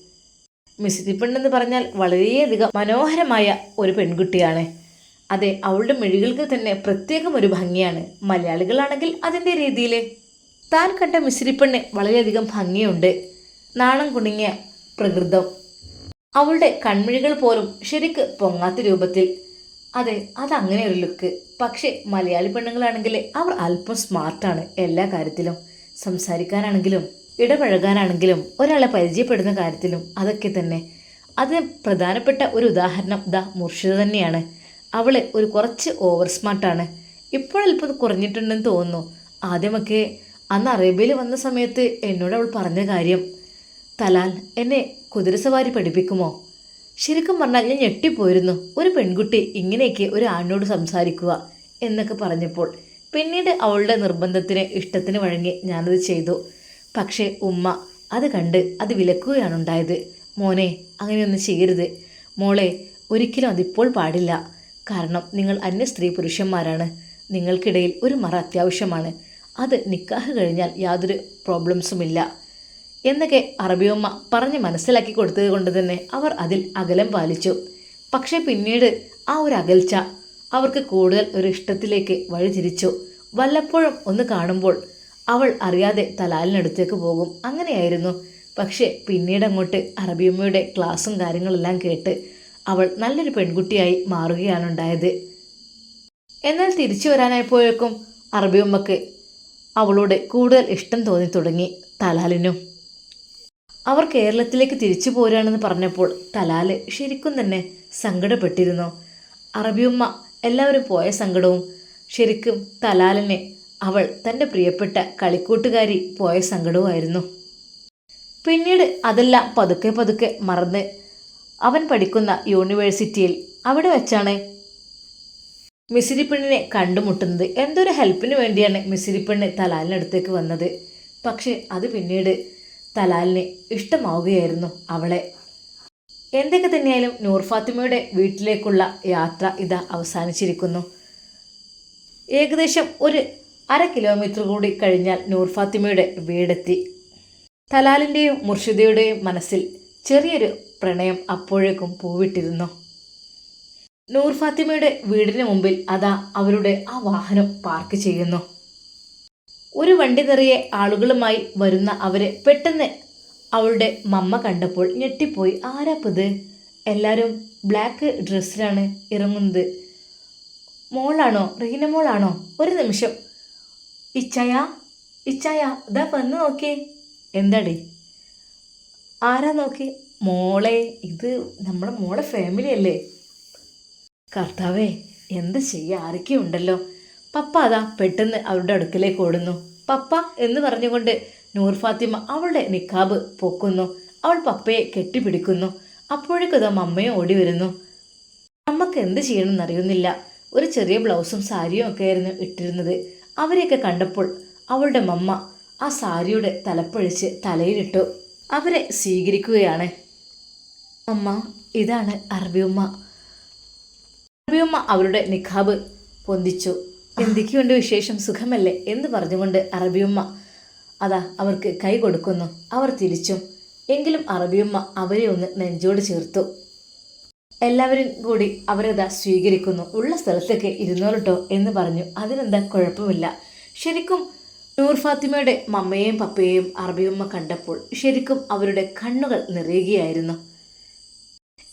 മിസിരി പെണ്ണെന്ന് പറഞ്ഞാൽ വളരെയധികം മനോഹരമായ ഒരു പെൺകുട്ടിയാണ്. അതെ അവളുടെ മെഴികൾക്ക് തന്നെ പ്രത്യേകം ഒരു ഭംഗിയാണ്. മലയാളികളാണെങ്കിൽ അതിന്റെ രീതിയിൽ താൻ കണ്ട മിശ്രിപ്പെണ്ണ് വളരെയധികം ഭംഗിയുണ്ട്. നാണം കുണുങ്ങിയ പ്രകൃതം. അവളുടെ കൺമിഴികൾ പോലും ശരിക്ക് പൊങ്ങാത്ത രൂപത്തിൽ. അതെ അതങ്ങനെ ഒരു ലുക്ക്. പക്ഷേ മലയാളി പെണ്ണുങ്ങളാണെങ്കിൽ അവർ അല്പം സ്മാർട്ടാണ് എല്ലാ കാര്യത്തിലും. സംസാരിക്കാനാണെങ്കിലും. ഇടപഴകാനാണെങ്കിലും ഒരാളെ പരിചയപ്പെടുന്ന കാര്യത്തിലും അതൊക്കെ തന്നെ. അതിന് പ്രധാനപ്പെട്ട ഒരു ഉദാഹരണം ദ മുർഷിദ തന്നെയാണ്. അവൾ ഒരു കുറച്ച് ഓവർ സ്മാർട്ടാണ് ഇപ്പോഴല്പം കുറഞ്ഞിട്ടുണ്ടെന്ന് തോന്നുന്നു. ആദ്യമൊക്കെ അന്ന് അറേബ്യയിൽ വന്ന സമയത്ത് എന്നോട് അവൾ പറഞ്ഞ കാര്യം തലാൽ എന്നെ കുതിരസവാരി പഠിപ്പിക്കുമോ? ശരിക്കും പറഞ്ഞാൽ ഞാൻ ഞെട്ടിപ്പോയിരുന്നു. ഒരു പെൺകുട്ടി ഇങ്ങനെയൊക്കെ ഒരു ആണിനോട് സംസാരിക്കുക എന്നൊക്കെ പറഞ്ഞപ്പോൾ പിന്നീട് അവളുടെ നിർബന്ധത്തിന് ഇഷ്ടത്തിന് വഴങ്ങി ഞാനത് ചെയ്തു. പക്ഷേ ഉമ്മ അത് കണ്ട് അത് വിലക്കുകയാണ് ഉണ്ടായത്. മോനെ അങ്ങനെയൊന്നും ചെയ്യരുത്. മോളെ ഒരിക്കലും അതിപ്പോൾ പാടില്ല. കാരണം നിങ്ങൾ അന്യ സ്ത്രീ പുരുഷന്മാരാണ്. നിങ്ങൾക്കിടയിൽ ഒരു മറ അത്യാവശ്യമാണ്. അത് നിക്കാഹ് കഴിഞ്ഞാൽ യാതൊരു പ്രോബ്ലംസുമില്ല. എന്നൊക്കെ അറബിയമ്മ പറഞ്ഞ് മനസ്സിലാക്കി കൊടുത്തത് കൊണ്ട് തന്നെ അവർ അതിൽ അകലം പാലിച്ചു. പക്ഷേ പിന്നീട് ആ ഒരു അകൽച്ച അവർക്ക് കൂടുതൽ ഒരു ഇഷ്ടത്തിലേക്ക് വഴിതിരിച്ചു. വല്ലപ്പോഴും ഒന്ന് കാണുമ്പോൾ അവൾ അറിയാതെ തലാലിനടുത്തേക്ക് പോകും. അങ്ങനെയായിരുന്നു. പക്ഷേ പിന്നീട് അങ്ങോട്ട് അറബിയമ്മയുടെ ക്ലാസ്സും കാര്യങ്ങളെല്ലാം കേട്ട് അവൾ നല്ലൊരു പെൺകുട്ടിയായി മാറുകയാണുണ്ടായത്. എന്നാൽ തിരിച്ചു വരാനായപ്പോഴേക്കും അറബിയമ്മക്ക് അവളോട് കൂടുതൽ ഇഷ്ടം തോന്നി തുടങ്ങി തലാലിനും. അവർ കേരളത്തിലേക്ക് തിരിച്ചു പോരാണെന്ന് പറഞ്ഞപ്പോൾ തലാൽ ശരിക്കും തന്നെ സങ്കടപ്പെട്ടിരുന്നു. അറബിയമ്മ എല്ലാവരും പോയ സങ്കടവും ശരിക്കും തലാലിനെ അവൾ തന്റെ പ്രിയപ്പെട്ട കളിക്കൂട്ടുകാരി പോയ സങ്കടവുമായിരുന്നു. പിന്നീട് അതെല്ലാം പതുക്കെ പതുക്കെ മറന്ന് അവൻ പഠിക്കുന്ന യൂണിവേഴ്സിറ്റിയിൽ അവിടെ വെച്ചാണ് മിസിരിപ്പെണ്ണിനെ കണ്ടുമുട്ടുന്നത്. എന്തൊരു ഹെൽപ്പിന് വേണ്ടിയാണ് മിസിരിപ്പെണ്ണ് തലാലിനടുത്തേക്ക് വന്നത്. പക്ഷേ അത് പിന്നീട് തലാലിന് ഇഷ്ടമാവുകയായിരുന്നു അവളെ. എന്തൊക്കെ തന്നെയായാലും നൂർ ഫാത്തിമയുടെ വീട്ടിലേക്കുള്ള യാത്ര ഇതാ അവസാനിച്ചിരിക്കുന്നു. ഏകദേശം ഒരു അര കിലോമീറ്റർ കൂടി കഴിഞ്ഞാൽ നൂർ ഫാത്തിമയുടെ വീടെത്തി. തലാലിന്റെയും മുർഷിദയുടെയും മനസ്സിൽ ചെറിയൊരു പ്രണയം അപ്പോഴേക്കും പൂവിട്ടിരുന്നു. നൂർ ഫാത്തിമയുടെ വീടിന് മുമ്പിൽ അതാ അവരുടെ ആ വാഹനം പാർക്ക് ചെയ്യുന്നു. ഒരു വണ്ടി നിറയെ ആളുകളുമായി വരുന്ന അവരെ പെട്ടെന്ന് അവളുടെ മമ്മ കണ്ടപ്പോൾ ഞെട്ടിപ്പോയി. ആരാപ്പത് എല്ലാവരും ബ്ലാക്ക് ഡ്രസ്സിലാണ് ഇറങ്ങുന്നത്. മോളാണോ? റീന മോളാണോ? ഒരു നിമിഷം ഇച്ചയ ഇച്ചായ ഇതാ വന്ന് നോക്കി. എന്താടി? ആരാ നോക്കി? മോളെ ഇത് നമ്മുടെ മോളെ ഫാമിലി അല്ലേ? കർത്താവേ എന്ത് ചെയ്യുക ആരൊക്കെയും ഉണ്ടല്ലോ? പപ്പ അതാ പെട്ടെന്ന് അവരുടെ അടുക്കലേക്ക് ഓടുന്നു. പപ്പ എന്ന് പറഞ്ഞുകൊണ്ട് നൂർ ഫാത്തിമ അവളുടെ നിക്കാബ് പൊക്കുന്നു. അവൾ പപ്പയെ കെട്ടിപ്പിടിക്കുന്നു. അപ്പോഴേക്കും ഇതാ മമ്മയും ഓടി വരുന്നു. അമ്മയ്ക്ക് എന്ത് ചെയ്യണമെന്ന് അറിയുന്നില്ല ഒരു ചെറിയ ബ്ലൗസും സാരിയും ഒക്കെ ആയിരുന്നു ഇട്ടിരുന്നത്. അവരെയൊക്കെ കണ്ടപ്പോൾ അവളുടെ മമ്മ ആ സാരിയുടെ തലപ്പൊഴിച്ച് തലയിലിട്ടു. അവരെ സ്വീകരിക്കുകയാണ്. അമ്മ ഇതാണ് അറബിയമ്മ അറബിയമ്മ അവരുടെ നിഖാബ് പൊന്തിച്ചു. എന്തൊക്കെയുണ്ട് വിശേഷം? സുഖമല്ലേ? എന്ന് പറഞ്ഞുകൊണ്ട് അറബിയമ്മ അതാ അവർക്ക് കൈ കൊടുക്കുന്നു. അവർ തിരിച്ചും. എങ്കിലും അറബിയമ്മ അവരെ ഒന്ന് നെഞ്ചോട് ചേർത്തു. എല്ലാവരും കൂടി അവരത് സ്വീകരിക്കുന്നു. ഉള്ള സ്ഥലത്തൊക്കെ ഇരുന്നോളട്ടോ എന്ന് പറഞ്ഞു. അതിനെന്താ കുഴപ്പമില്ല. ശരിക്കും നൂർ ഫാത്തിമയുടെ മമ്മയെയും പപ്പയെയും അറബിയമ്മ കണ്ടപ്പോൾ ശരിക്കും അവരുടെ കണ്ണുകൾ നിറയുകയായിരുന്നു.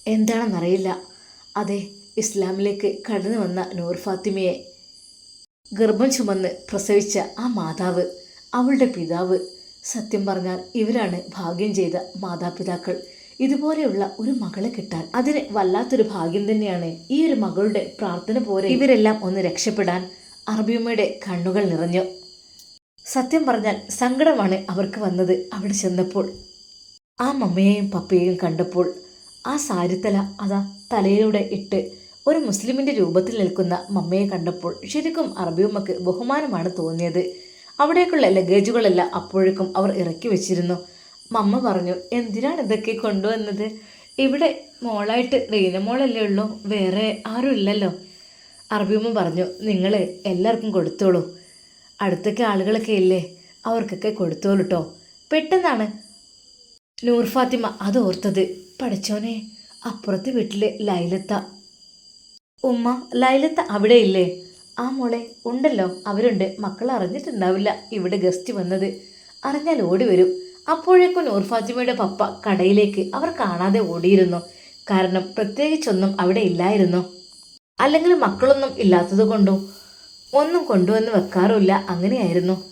എന്താണെന്നറിയില്ല. അതെ ഇസ്ലാമിലേക്ക് കടന്നു വന്ന നൂർ ഫാത്തിമയെ ഗർഭം ചുമന്ന് പ്രസവിച്ച ആ മാതാവ് അവളുടെ പിതാവ് സത്യം പറഞ്ഞാൽ ഇവരാണ് ഭാഗ്യം ചെയ്ത മാതാപിതാക്കൾ. ഇതുപോലെയുള്ള ഒരു മകളെ കിട്ടാൻ അതിന് വല്ലാത്തൊരു ഭാഗ്യം തന്നെയാണ് ഈ ഒരു മകളുടെ പ്രാർത്ഥന പോലെ ഇവരെല്ലാം ഒന്ന് രക്ഷപ്പെടാൻ അറബിയമ്മയുടെ കണ്ണുകൾ നിറഞ്ഞു. സത്യം പറഞ്ഞാൽ സങ്കടമാണ് അവർക്ക് വന്നത് അവിടെ ചെന്നപ്പോൾ. ആ മമ്മയെയും പപ്പയെയും കണ്ടപ്പോൾ ആ സാരിത്തല അതാ തലയിലൂടെ ഇട്ട് ഒരു മുസ്ലിമിന്റെ രൂപത്തിൽ നിൽക്കുന്ന മമ്മയെ കണ്ടപ്പോൾ ശരിക്കും അറബിയമ്മക്ക് ബഹുമാനമാണ് തോന്നിയത്. അവിടേക്കുള്ള ലഗേജുകളെല്ലാം അപ്പോഴേക്കും അവർ ഇറക്കി വെച്ചിരുന്നു. മമ്മ പറഞ്ഞു എന്തിനാണ് ഇതൊക്കെ കൊണ്ടുവന്നത്? ഇവിടെ മോളായിട്ട് റീന മോളല്ലേ ഉള്ളൂ വേറെ ആരും ഇല്ലല്ലോ. അറബിയമ്മ പറഞ്ഞു നിങ്ങൾ എല്ലാവർക്കും കൊടുത്തോളൂ. അടുത്തൊക്കെ ആളുകളൊക്കെ ഇല്ലേ അവർക്കൊക്കെ കൊടുത്തോളൂ കേട്ടോ പെട്ടെന്നാണ് നൂർ ഫാത്തിമ അത് ഓർത്തത്. പഠിച്ചോനെ അപ്പുറത്തെ വീട്ടിലെ ലൈലത്ത. ഉമ്മ ലൈലത്ത അവിടെ ഇല്ലേ? ആ മോളെ ഉണ്ടല്ലോ അവരുണ്ട്. മക്കൾ അറിഞ്ഞിട്ടുണ്ടാവില്ല ഇവിടെ ഗസ്റ്റ് വന്നത്. അറിഞ്ഞാൽ ഓടി വരും. അപ്പോഴേക്കും നൂർഫാത്തിമയുടെ പപ്പ കടയിലേക്ക് അവർ കാണാതെ ഓടിയിരുന്നു. കാരണം പ്രത്യേകിച്ചൊന്നും അവിടെ ഇല്ലായിരുന്നു. അല്ലെങ്കിൽ മക്കളൊന്നും ഇല്ലാത്തത് കൊണ്ടും ഒന്നും കൊണ്ടുവന്ന് വെക്കാറുമില്ല അങ്ങനെയായിരുന്നു.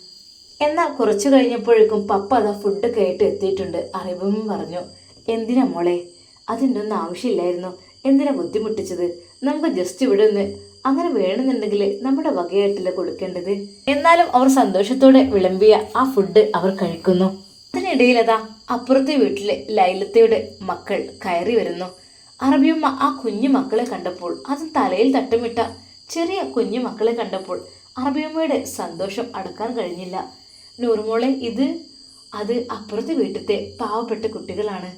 എന്നാൽ കുറച്ചു കഴിഞ്ഞപ്പോഴേക്കും പപ്പ അതാ ഫുഡ് കേട്ട് എത്തിയിട്ടുണ്ട് അറിവും പറഞ്ഞു. എന്തിനാ മോളെ? അതിന്റെ ഒന്നും ആവശ്യമില്ലായിരുന്നു. എന്തിനാ ബുദ്ധിമുട്ടിച്ചത്? നമുക്ക് ജസ്റ്റ് ഇവിടെ നിന്ന് അങ്ങനെ വേണമെന്നുണ്ടെങ്കിൽ നമ്മുടെ വകയായിട്ടല്ലേ കൊടുക്കേണ്ടത്? എന്നാലും അവർ സന്തോഷത്തോടെ വിളമ്പിയ ആ ഫുഡ് അവർ കഴിക്കുന്നു. അതിനിടയിൽ അതാ അപ്പുറത്തെ വീട്ടിലെ ലൈലത്തയുടെ മക്കൾ കയറി വരുന്നു. അറബിയമ്മ ആ കുഞ്ഞു മക്കളെ കണ്ടപ്പോൾ അതും തലയിൽ തട്ടമിട്ട ചെറിയ കുഞ്ഞു മക്കളെ കണ്ടപ്പോൾ അറബിയമ്മയുടെ സന്തോഷം അടക്കാൻ കഴിഞ്ഞില്ല. നൂർമോളെ ഇത് അത് അപ്പുറത്തെ വീട്ടിലത്തെ പാവപ്പെട്ട കുട്ടികളാണ്.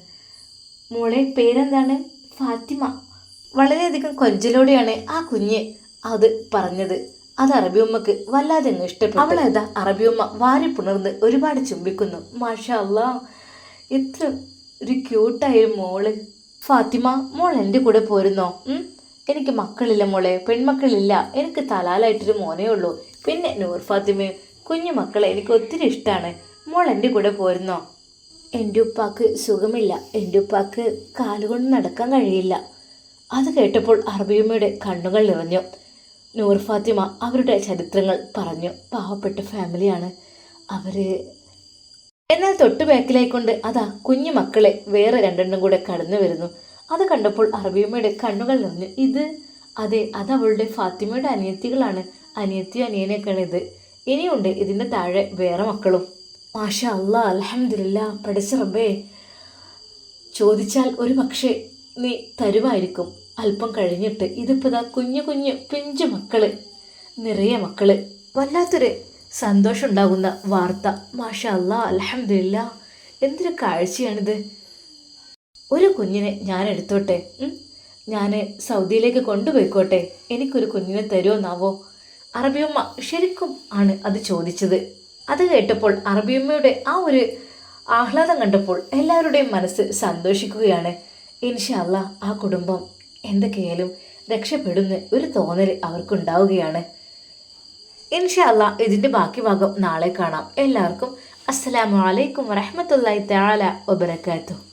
മോളെ പേരെന്താണ്? ഫാത്തിമ. വളരെയധികം കൊഞ്ചലോടെയാണ് ആ കുഞ്ഞ് അത് പറഞ്ഞത്. അത് അറബിയമ്മക്ക് വല്ലാതെ അങ്ങ് ഇഷ്ടപ്പെട്ടു. അവളേതാ? അറബിയമ്മ വാരി പുണർന്ന് ഒരുപാട് ചുംബിക്കുന്നു. മാഷാ എത്ര ഇത്ര ഒരു ക്യൂട്ടായ മോൾ. ഫാത്തിമ മോൾ എന്റെ കൂടെ പോരുന്നോ? എനിക്ക് മക്കളില്ല മോളെ. പെൺമക്കളില്ല. എനിക്ക് തലാലായിട്ടൊരു മോനേ ഉള്ളൂ. പിന്നെ നൂർ ഫാത്തിമ കുഞ്ഞു മക്കളെ എനിക്ക് ഒത്തിരി ഇഷ്ടമാണ് മോൾ എന്റെ കൂടെ പോരുന്നോ? എന്റെ ഉപ്പാക്ക് സുഖമില്ല. എന്റെ ഉപ്പാക്ക് കാലുകൊണ്ട് നടക്കാൻ കഴിയില്ല. അത് കേട്ടപ്പോൾ അറബിയമ്മയുടെ കണ്ണുകൾ നിറഞ്ഞു. നൂർ ഫാത്തിമ അവരുടെ ചരിത്രങ്ങൾ പറഞ്ഞു. പാവപ്പെട്ട ഫാമിലിയാണ് അവർ. എന്നാൽ തൊട്ടു ബാക്കിലായിക്കൊണ്ട് അതാ കുഞ്ഞു മക്കളെ വേറെ രണ്ടെണ്ണം കൂടെ കടന്നു വരുന്നു. അത് കണ്ടപ്പോൾ അറബിയമ്മയുടെ കണ്ണുകൾ നിറഞ്ഞു. ഇത് അതെ അത് അവളുടെ ഫാത്തിമയുടെ അനിയത്തികളാണ്. അനിയത്തി അനിയനൊക്കെയാണ് ഇത്. ഇനിയുണ്ട് ഇതിന്റെ താഴെ വേറെ മക്കളും. മാഷ അല്ല അലഹമില്ല പഠിച്ച റബ്ബേ. ചോദിച്ചാൽ ഒരു പക്ഷേ നീ തരുമായിരിക്കും. അല്പം കഴിഞ്ഞിട്ട് ഇതിപ്പോൾ ദാ കുഞ്ഞു കുഞ്ഞു പിഞ്ചു മക്കൾ നിറയെ മക്കൾ. വല്ലാത്തൊരു സന്തോഷം ഉണ്ടാകുന്ന വാർത്ത. മാഷ അല്ലാ അലഹമില്ല എന്തൊരു കാഴ്ചയാണിത്. ഒരു കുഞ്ഞിനെ ഞാൻ എടുത്തോട്ടെ? ഞാൻ സൗദിയിലേക്ക് കൊണ്ടുപോയിക്കോട്ടെ? എനിക്കൊരു കുഞ്ഞിനെ തരുമെന്നാവോ അറബിയമ്മ ശരിക്കും ആണ് അത് ചോദിച്ചത്. അത് കേട്ടപ്പോൾ അറബിയമ്മയുടെ ആ ഒരു ആഹ്ലാദം കണ്ടപ്പോൾ എല്ലാവരുടെയും മനസ്സ് സന്തോഷിക്കുകയാണ്. ഇൻഷല്ല ആ കുടുംബം എന്തൊക്കെയായാലും രക്ഷപ്പെടുന്ന ഒരു തോന്നൽ അവർക്കുണ്ടാവുകയാണ്. ഇൻഷല്ല ഇതിന്റെ ബാക്കി ഭാഗം നാളെ കാണാം. എല്ലാവർക്കും അസ്സലാമു അലൈക്കും വറഹമത്തല്ലായി തആല വബറകാതുഹു.